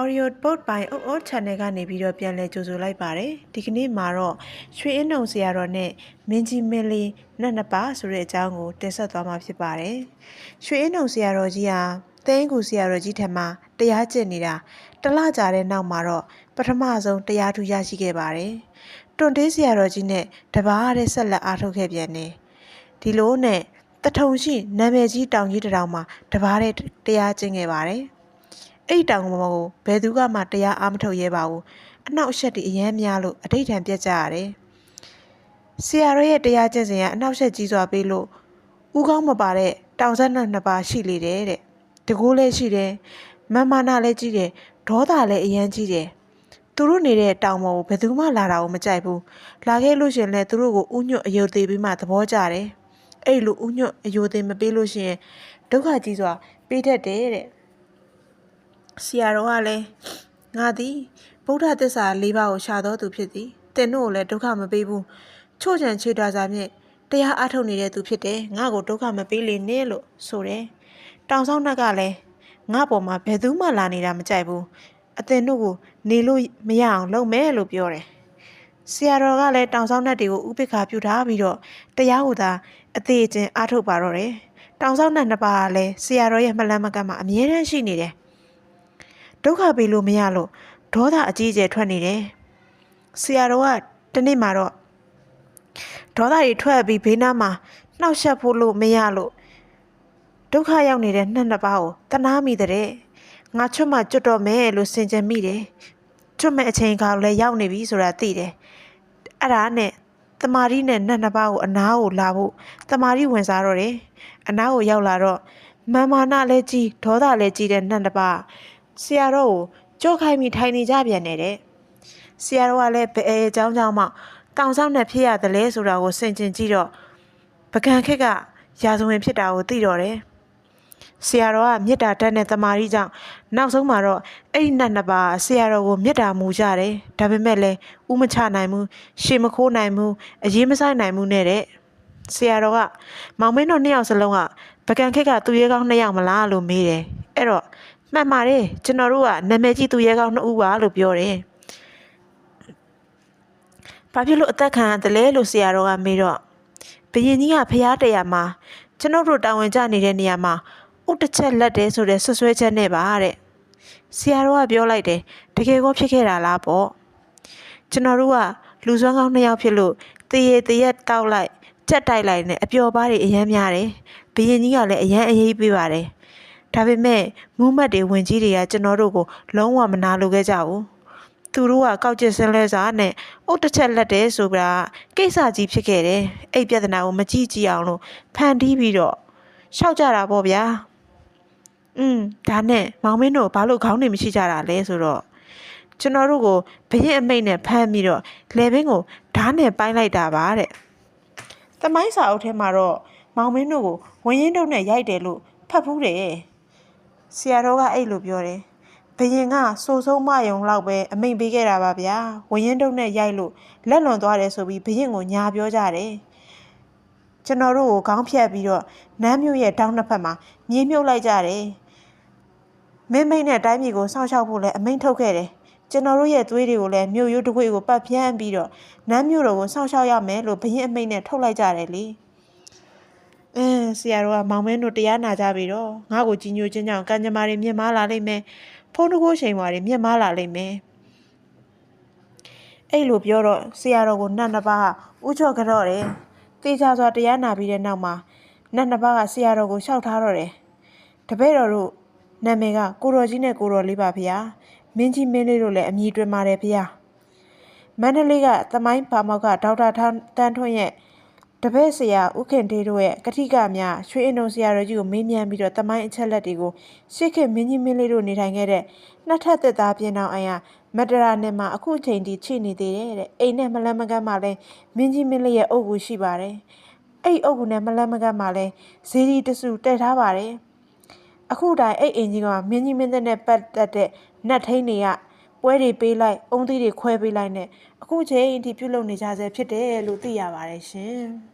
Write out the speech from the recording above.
Audio Boat ပိုင်းအုပ်အော channel ကနေပြီးတော့ပြန်လည်ကြိုဆိုလိုက်ပါတယ်ဒီကနေ့မှာတော့ရွှေအင်းနှုံဆရာတော်နဲ့မင်းကြီးမင်းလေးနတ်နှစ်ပါးဆိုတဲ့အကြောင်းကိုတင်ဆက်သွားမှာဖြစ်ပါတယ်ရွှေအင်းနှုံဆရာတော်ကြီးဟာသင်းကူဆရာတော်ကြီးထံမှာတရားကျင့်နေတာတလကြာတဲ့နောက်မှာတော့ပထမဆုံးတရားထူရရှိခဲ့ပါတယ်တွန်တေးဆရာတော်ကြီးနဲ့တပားတဲ့ဆက်လက်အားထုတ်ခဲ့ပြန်တယ်ဒီလိုနဲ့တထုံရှိနာမည်ကြီးတောင်ကြီးတစ်တောင်မှာတပားတဲ့တရားကျင့်ခဲ့ပါတယ် အဲ့ဒီတောင်ပေါ်ကိုဘယ်သူကမှတရားအားမထုတ်ရဲပါဘူးအနောက်အရှက်တွေအယမ်းများလို့အဋိဌံပြတ်ကြရတယ်ဆရာတော်ရဲ့တရားကျင့်စဉ်ကအနောက်ရှက်ကြီးစွာပေးလို့ဥကောင်းမပါတဲ့တောင်ဆက်နှစ်နှစ်ပါးရှိလေတယ်တဲ့တကူလည်းရှိတယ်မမနာလည်းကြီးတယ်ဒေါသလည်းအယမ်းကြီးတယ်သူတို့နေတဲ့တောင်ပေါ်ကိုဘယ်သူမှလာတာကိုမကြိုက်ဘူးလာခဲ့လို့ရှရင်လည်းသူတို့ကိုဥညွတ်အယုတ်သေးပြီးမှသဘောကျတယ်အဲ့လိုဥညွတ်အယုတ်သေးမပေးလို့ရှရင်ဒုက္ခကြီးစွာပေးတတ်တယ်တဲ့ ဆရာတော်ကလည်းငါသည်ဗုဒ္ဓသစ္စာ၄ပါးကိုရှာတော်သူဖြစ်သည်တင်တို့ကိုလည်းဒုက္ခမပေးဘူးချို့ချံချေတာစာဖြင့်တရားအထုတ်နေတဲ့သူဖြစ်တယ်ငါ့ကိုဒုက္ခမပေးလေနဲ့လို့ဆိုတယ်တောင်ဆောင်နှက်ကလည်းငါ့ပေါ်မှာဘယ်သူမှလာနေတာမကြိုက်ဘူးအသင်တို့ကိုနေလို့မရအောင်လုပ်မယ်လို့ပြောတယ်ဆရာတော်ကလည်းတောင်ဆောင်နှက်တွေကိုဥပိ္ပခာပြုထားပြီးတော့တရားဟူတာအသေးချင်းအားထုတ်ပါတော့တယ်တောင်ဆောင်နှက်နှစ်ပါးကလည်းဆရာတော်ရဲ့မလန်းမကန့်မှာအမြဲတမ်းရှိနေတယ် ဒုက္ခပေးလို့မရလို့ဒေါသအကြီးအကျယ်ထွက်နေတယ်ဆရာတော်ကတနေ့မှတော့ဒေါသတွေထွက်ပြီးဘေးနားမှာနှောက်ယှက်ဖို့လို့မရလို့ဒုက္ခရောက်နေတဲ့နှစ်နှစ်ပါးကိုတနာမိတဲ့ငါချွတ်မှကျွတ်တော့မယ်လို့စင်ကြယ်မိတယ်ချွတ်မဲ့အချိန်ခါလည်းရောက်နေပြီဆိုတာသိတယ်အဲ့ဒါနဲ့တမာရီနဲ့နှစ်နှစ်ပါးကိုအနားကိုလာဖို့တမာရီဝင်စားတော့တယ်အနားကိုရောက်လာတော့မာမာနလည်းကြီးဒေါသလည်းကြီးတဲ့နှစ်နှစ်ပါး ဆရာတော်ကိုကြောက်ခိုင်းပြီးထိုင်နေကြပြန်နေတဲ့ဆရာတော်ကလည်းဘယ်အကြောင်းကြောင့်မှတောင်ဆောင်နဲ့ဖြစ်ရတယ်လဲဆိုတာကိုစင်ကျင်ကြည့်တော့ပကံခက်ကရာဇဝင်ဖြစ်တာကိုသိတော့တယ်ဆရာတော်ကမေတ္တာတက်တဲ့တမာရီကြောင့်နောက်ဆုံးမှာတော့အဲ့ဒီနတ်နှစ်ပါးဆရာတော်ကိုမေတ္တာမူကြတယ်ဒါပေမဲ့လည်းဥမချနိုင်ဘူးရှေမခိုးနိုင်ဘူးအရေးမဆိုင်နိုင်ဘူးနဲ့တဲ့ဆရာတော်ကမောင်မင်းတို့နှစ်ယောက်စလုံးကပကံခက်ကသူရဲကောင်းနှစ်ယောက်မလားလို့မေးတယ်အဲ့တော့မှန်ပါတယ်ကျွန်တော်တို့ကနာမည်ကြီးသူရဲကောင်းနှစ်ဦးပါလို့ပြောတယ်ဘာဖြစ်လို့အသက်ခံရတယ်လဲလို့ဆရာတော်ကမေးတော့ဘယင်ကြီးကဖျားတရားမှာကျွန်တော်တို့တာဝန်ကျနေတဲ့နေရာမှာဥတစ်ချက်လက်တယ်ဆိုတဲ့ဆွဆွဲချက်နဲ့ပါတဲ့ဆရာတော်ကပြောလိုက်တယ်တကယ်ကောဖြစ်ခဲ့တာလားပေါ့ကျွန်တော်တို့ကလူစွမ်းကောင်းနှစ်ယောက်ဖြစ်လို့တရေတရက်တောက်လိုက်ချက်တိုက်လိုက်နဲ့အပျော်ပါးတွေအယမ်းများတယ်ဘယင်ကြီးကလည်းအယမ်းအေးပေးပါတယ် ဒါပေမဲ့မူးမတ်တွေဝင်ကြီးတွေကကျွန်တော်တို့ကိုလုံးဝမနာလိုခဲ့ကြဘူးသူတို့ကကောက်ကျစ်စင်းလဲစားနဲ့အုတ်တစ်ချက်လက်တယ်ဆိုတာကိစ္စကြီးဖြစ်ခဲ့တယ်အဲ့ပြဿနာကိုမကြည့်ကြည့်အောင်လို့ဖန်တီးပြီးတော့ရှောက်ကြတာပေါ့ဗျာอืมဒါနဲ့မောင်မင်းတို့ဘာလို့ခေါင်းနေမရှိကြတာလဲဆိုတော့ကျွန်တော်တို့ကိုဘရင်အမိတ်နဲ့ဖမ်းပြီးတော့လေဘင်းကိုဓားနဲ့ပိုင်းလိုက်တာပါတဲ့။တမိုင်းစာအုပ်ထဲမှာတော့မောင်မင်းတို့ကိုဝင်းရင်တုံနဲ့ရိုက်တယ်လို့ဖတ်ဖူးတယ်။ ဆရာတော်ကအဲ့လိုပြောတယ်။ဘရင်ကစိုးဆုံးမယုံလောက်ပဲအမိန်ပေးခဲ့တာပါဗျာ။ဝင်းရင်တုံနဲ့ရိုက်လို့လက်လွန်သွားတယ်ဆိုပြီးဘရင်ကိုညာပြောကြတယ်။ကျွန်တော်တို့ကိုခေါင်းဖြတ်ပြီးတော့နမ်းမြို့ရဲ့တောင်းနှစ်ဖက်မှာမြေမြုပ်လိုက်ကြတယ်။မင်းမိတ်နဲ့တိုင်းပြည်ကိုစောင့်ရှောက်ဖို့လည်းအမိန့်ထုတ်ခဲ့တယ်ကျွန်တော်တို့ရဲ့သွေးတွေကိုလည်းမြို့ရိုးတကွေကိုပတ်ပြန်းပြီးတော့နမ်းမြို့တော်ကိုစောင့်ရှောက်ရမယ်လို့ဘရင်အမိန့်နဲ့ထုတ်လိုက်ကြတယ်လေ အင်းဆရာတော်ကမောင်မင်းတို့တရားနာကြပြီတော့ငါ့ကိုကြီးညိုချင်းကြောင့်ကံကြမ္မာတွေမြင့်မားလာလိမ့်မယ်ဖုန်းတကိုးချိန်မာတွေမြင့်မားလာလိမ့်မယ်အဲ့လိုပြောတော့ဆရာတော်ကိုနတ်နှစ်ပါးဥချော့ကြတော့တယ်တေချာစွာတရားနာပြီးတဲ့နောက်မှာနတ်နှစ်ပါးကဆရာတော်ကိုလျှောက်ထားတော့တယ်တပည့်တော်တို့နာမည်ကကိုတော်ကြီးနဲ့ကိုတော်လေးပါဗျာမင်းကြီးမင်းလေးတို့လည်းအမည်တွင်ပါတယ်ဗျာမန္တလေးကသမိုင်းပါမောက်ကဒေါက်တာတန်းထွန်းရဲ့ တပည့်ဆရာဥခင်တေးတို့ရဲ့ကတိကများရွှေအင်ုံဆရာတော်ကြီးကိုမေးမြန်းပြီးတော့သမိုင်းအချက်လက်တွေကိုရှစ်ခေတ်မင်းကြီးမင်းလေးတို့နေထိုင်ခဲ့တဲ့နှစ်ထပ်သက်သားပြင်တော်အရာမတရာနဲ့မှာအခုချိန်ထိချိနေသေးတယ်တဲ့အိမ်နဲ့မလန်းမကန်းမှာလဲမင်းကြီးမင်းလေးရဲ့အုပ်ကူရှိပါတယ်အဲ့အုပ်ကူနဲ့မလန်းမကန်းမှာလဲဇေဒီတစုတည်ထားပါတယ်အခုတိုင်အဲ့အင်ဂျင်ကမင်းကြီးမင်းသက်နဲ့ပတ်သက်တဲ့နတ်ထိန်တွေကပွဲတွေပေးလိုက်အုံးသီးတွေခွဲပေးလိုက်နဲ့အခုချိန်အထိပြုတ်လုံနေကြဆဲဖြစ်တယ်လို့သိရပါတယ်ရှင်။